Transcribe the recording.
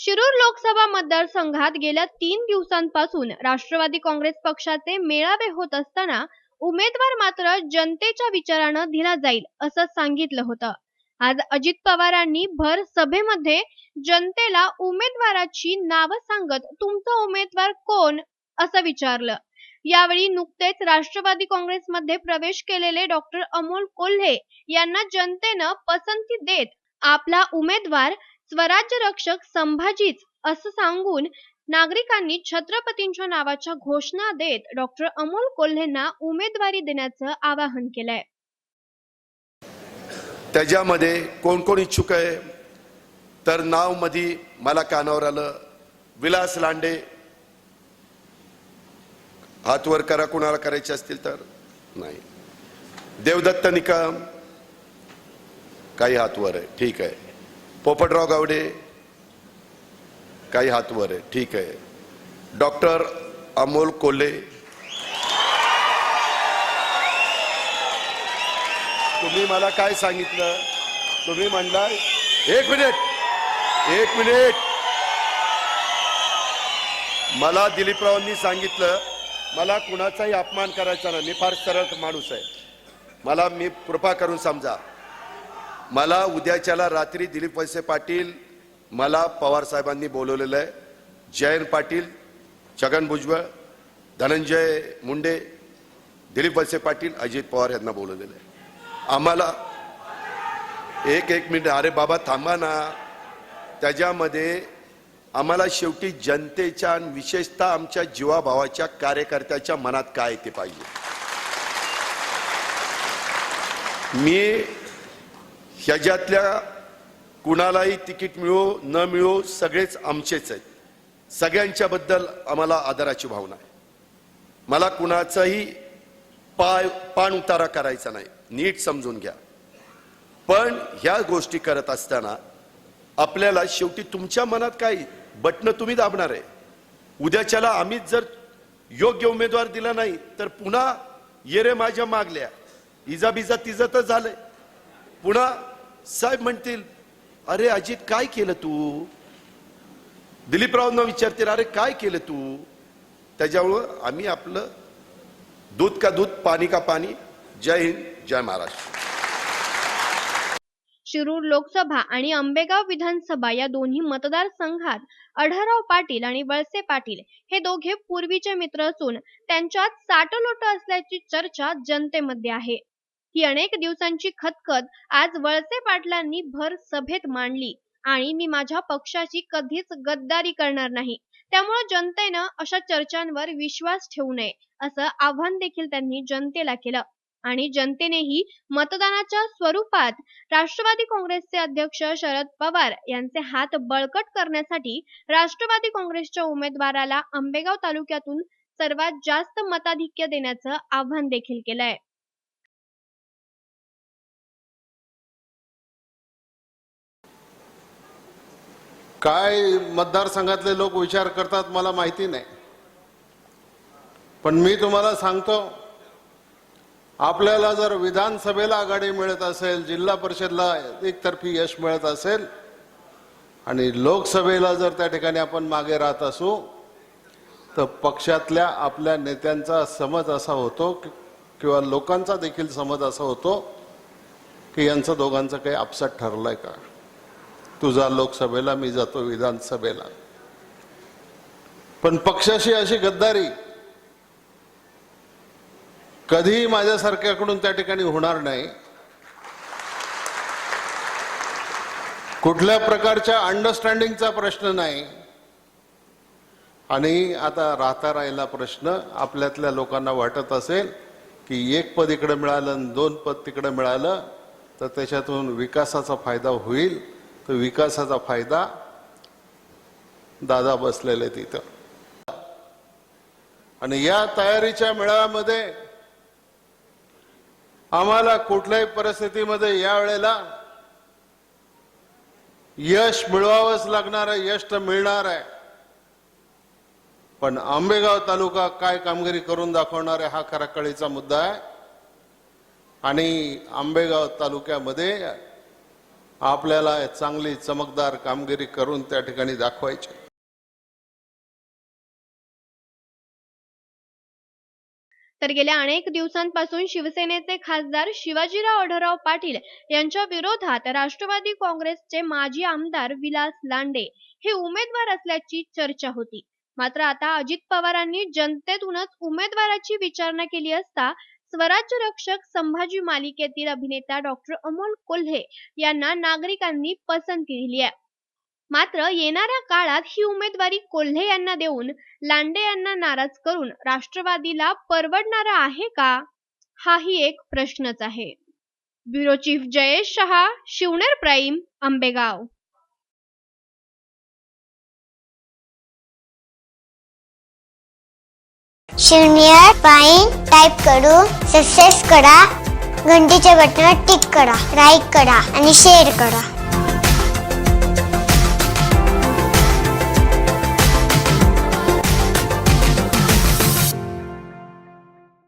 शिरूर लोकसभा मतदारसंघात गेल्या तीन दिवसांपासून राष्ट्रवादी काँग्रेस पक्षाचे मेळावे होत असताना उमेदवार मात्र जनतेच्या विचारानं दिला जाईल असं सांगितलं होतं. आज अजित पवारांनी भर सभेमध्ये जनतेला उमेदवाराची नावं सांगत तुमचा उमेदवार कोण असं विचारलं. यावेळी नुकतेच राष्ट्रवादी काँग्रेसमध्ये प्रवेश केलेले डॉक्टर अमोल कोल्हे यांना जनतेनं पसंती देत आपला उमेदवार स्वराज्य रक्षक संभाजीच असं सांगून नागरिकांनी छत्रपतींच्या नावाच्या घोषणा देत डॉक्टर अमोल कोल्हेंना उमेदवारी देण्याचं आवाहन केलंय. त्याच्यामध्ये कोण कोण इच्छुक आहे? तर नाव मधी मला कानावर आलं. विलास लांडे. हातवर करा कुणाला करायचे असतील तर? नाही. देवदत्त निकम. काही हातवर आहे. ठीक आहे. पोपटराव गावडे काही हात वर आहे. ठीक आहे. डॉक्टर अमोल कोल्हे. तुम्ही मला काय सांगितलं? तुम्ही म्हणला एक मिनिट. एक मिनिट. मला दिलीपरावांनी सांगितलं मला कुणाचाही अपमान करायचा नाही. मी फार सरळ माणूस आहे. मला मी कृपा करून समजा. मला उद्याच्याला रात्री दिलीप वळसे पाटील मला पवार साहेबांनी बोलवलेलं आहे. जयंत पाटील छगन भुजबळ धनंजय मुंडे दिलीप वळसे पाटील अजित पवार यांना बोलवलेलं आहे. आम्हाला एक एक मिनिट अरे बाबा थांबा ना. त्याच्यामध्ये आम्हाला शेवटी जनतेच्या आणि विशेषतः आमच्या जीवाभावाच्या कार्यकर्त्याच्या मनात काय ते पाहिजे? मी ह्याच्यातल्या कुणालाही तिकीट मिळो न मिळो सगळेच आमचेच आहेत. सगळ्यांच्याबद्दल आम्हाला आदराची भावना आहे. मला कुणाचाही पाय पाण उतारा करायचा नाही. नीट समजून घ्या. पण ह्या गोष्टी करत असताना आपल्याला शेवटी तुमच्या मनात काय बटणं तुम्ही दाबणार आहे? उद्याच्याला आम्हीच जर योग्य उमेदवार दिला नाही तर पुन्हा ये रे माझ्या मागल्या. इजा बिजा तिचं तर झालंय. पुन्हा साहेब म्हणतील अरे अजित काय केलं तू? दिलीपरावांना विचारतील अरे काय केलं तू? त्याच्यामुळं आम्ही आपलं दूध का दूध पाणी का पाणी जय हिंद जय महाराष्ट्र. शिरूर लोकसभा आणि आंबेगाव विधानसभा या दोन्ही मतदारसंघात अढराव पाटील आणि वळसे पाटील हे दोघे पूर्वीचे मित्र असून त्यांच्यात साटलोट असल्याची चर्चा जनतेमध्ये आहे. ही अनेक दिवसांची खतखत आज वळसे पाटलांनी भर सभेत मांडली. आणि मी माझ्या पक्षाची कधीच गद्दारी करणार नाही. त्यामुळे जनतेनं अशा चर्चांवर विश्वास ठेवू नये असं आव्हान देखील त्यांनी जनतेला केलं. आणि जनतेनेही मतदानाच्या स्वरूपात राष्ट्रवादी काँग्रेसचे अध्यक्ष शरद पवार यांचे हात बळकट करण्यासाठी राष्ट्रवादी काँग्रेसच्या उमेदवाराला आंबेगाव तालुक्यातून सर्वात जास्त मताधिक्य देण्याचं आव्हान देखील केलंय. काय मतदारसंघातले लोक विचार करतात मला माहिती नाही. पण मी तुम्हाला सांगतो आपल्याला जर विधानसभेला आघाडी मिळत असेल जिल्हा परिषदला एकतर्फी यश मिळत असेल आणि लोकसभेला जर त्या ठिकाणी आपण मागे राहत असू तर पक्षातल्या आपल्या नेत्यांचा समज असा होतो किंवा लोकांचा देखील समज असा होतो की यांचं दोघांचं काही आपसात ठरलंय का? तुझा लोकसभेला मी जातो विधानसभेला. पण पक्षाशी अशी गद्दारी कधीही माझ्यासारख्याकडून त्या ठिकाणी होणार नाही. कुठल्या प्रकारच्या अंडरस्टँडिंगचा प्रश्न नाही. आणि आता राहता राहिला प्रश्न आपल्यातल्या लोकांना वाटत असेल की एक पद इकडे मिळालं आणि दोन पद तिकडे मिळालं तर त्याच्यातून विकासाचा फायदा होईल. तर विकासाचा फायदा दादा बसलेले तिथं. आणि या तयारीच्या मेळाव्यामध्ये आम्हाला कुठल्याही परिस्थितीमध्ये या वेळेला यश मिळवावंच लागणार आहे यश तर मिळणार आहे. पण आंबेगाव तालुका काय कामगिरी करून दाखवणार आहे हा खराकळीचा मुद्दा आहे. आणि आंबेगाव तालुक्यामध्ये आपल्याला चांगली चमकदार कामगिरी करून त्या ठिकाणी दाखवायची. तर गेल्या अनेक दिवसांपासून शिवसेनेचे खासदार शिवाजीराव आढळराव पाटील यांच्या विरोधात राष्ट्रवादी काँग्रेसचे माजी आमदार विलास लांडे हे उमेदवार असल्याची चर्चा होती. मात्र आता अजित पवारांनी जनतेतूनच उमेदवाराची विचारणा केली असता स्वराज्य रक्षक संभाजी मालिकेतील अभिनेता डॉक्टर अमोल कोल्हे यांना नागरिकांनी पसंती दिली आहे. मात्र येणाऱ्या काळात ही उमेदवारी कोल्हे यांना देऊन लांडे यांना नाराज करून राष्ट्रवादीला परवडणारा आहे का? हाही एक प्रश्नच आहे. Bureau chief Jayesh Shah Shivner prime Ambegaon. शून्य पाईन टाईप करून सक्सेस करा घंटीच्या बटनावर टिक करा लाईक करा आणि शेअर करा.